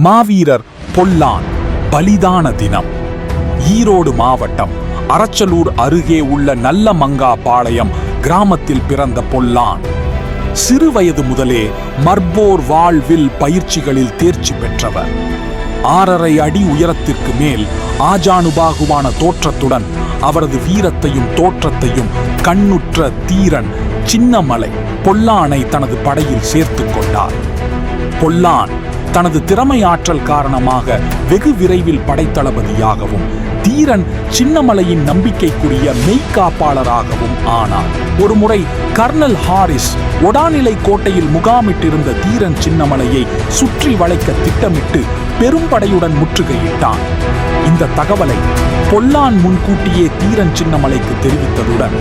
மாவீரர் பொல்லான் பலிதான தினம். ஈரோடு மாவட்டம் அரச்சலூர் அருகே உள்ள நல்லமங்கா பாளையம் கிராமத்தில் பிறந்த பொல்லான். சிறுவயது முதலே மர்போர் வாழ்வில் பயிற்சிகளில் தேர்ச்சி பெற்றவர். ஆறரை அடி உயரத்திற்கு மேல் ஆஜானுபாகுவான தோற்றத்துடன் அவரது வீரத்தையும் தோற்றத்தையும் கண்ணுற்ற தீரன் சின்னமலை பொல்லானை தனது படையில் சேர்த்துக் கொண்டார். பொல்லான் தனது திறமை ஆற்றல் காரணமாக வெகு விரைவில் படைத்தளபதியாகவும் தீரன் சின்னமலையின் நம்பிக்கைக்குரிய மெய்க்காப்பாளராகவும் ஆனார் ஒருமுறை கர்னல் ஹாரிஸ் ஒடாநிலை கோட்டையில் முகாமிட்டிருந்த தீரன் சின்னமலையை சுற்றி வளைக்க திட்டமிட்டு பெரும்படையுடன் முற்றுகையிட்டான். இந்த தகவலை பொல்லான் முன்கூட்டியே தீரன் சின்னமலைக்கு தெரிவித்ததுடன்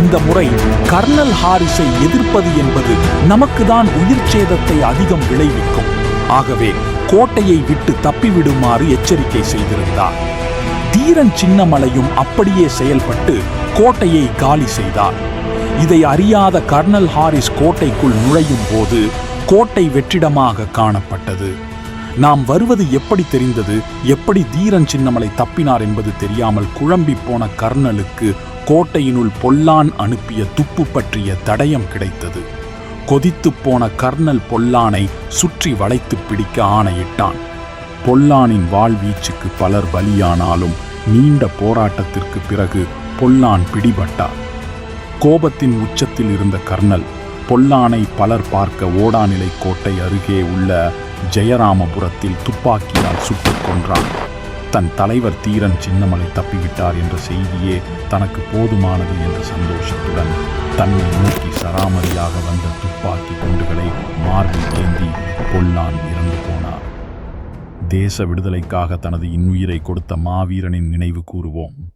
இந்த முறை கர்னல் ஹாரிஸை எதிர்ப்பது என்பது நமக்குதான் உயிர் சேதத்தை அதிகம் விளைவிக்கும். ஆகவே கோட்டையை விட்டு தப்பிவிடுமாறு எச்சரிக்கை செய்திருந்தார். தீரன் சின்னமலையும் அப்படியே செயல்பட்டு கோட்டையை காலி செய்தார். இதை அறியாத கர்னல் ஹாரிஸ் கோட்டைக்குள் நுழையும் போது கோட்டை வெற்றிடமாக காணப்பட்டது. நாம் வருவது எப்படி தெரிந்தது? எப்படி தீரன் சின்னமலை தப்பினார் என்பது தெரியாமல் குழம்பி போன கர்னலுக்கு கோட்டையினுள் பொல்லான் அனுப்பிய துப்பு பற்றிய தடயம் கிடைத்தது. கொதித்துப் போன கர்னல் பொல்லானை சுற்றி வளைத்து பிடிக்க ஆணையிட்டான். பொல்லானின் வாழ்வீச்சுக்கு பலர் பலியானாலும் நீண்ட போராட்டத்திற்கு பிறகு பொல்லான் பிடிபட்டார். கோபத்தின் உச்சத்தில் இருந்த கர்னல் பொல்லானை பலர் பார்க்க ஓடாநிலை கோட்டை அருகே உள்ள ஜெயராமபுரத்தில் துப்பாக்கியால் சுட்டுக் கொன்றான். தன் தலைவர் தீரன் சின்னமலை தப்பிவிட்டார் என்ற செய்தியே தனக்கு போதுமானது என்ற சந்தோஷத்துடன் தன்னை நோக்கி சராமரியாக வந்த துப்பாக்கி குண்டுகளை மார்பில் ஏந்தி பொல்லான் இறந்து போனார். தேச விடுதலைக்காக தனது இன்னுயிரை கொடுத்த மாவீரனின் நினைவு கூறுவோம்.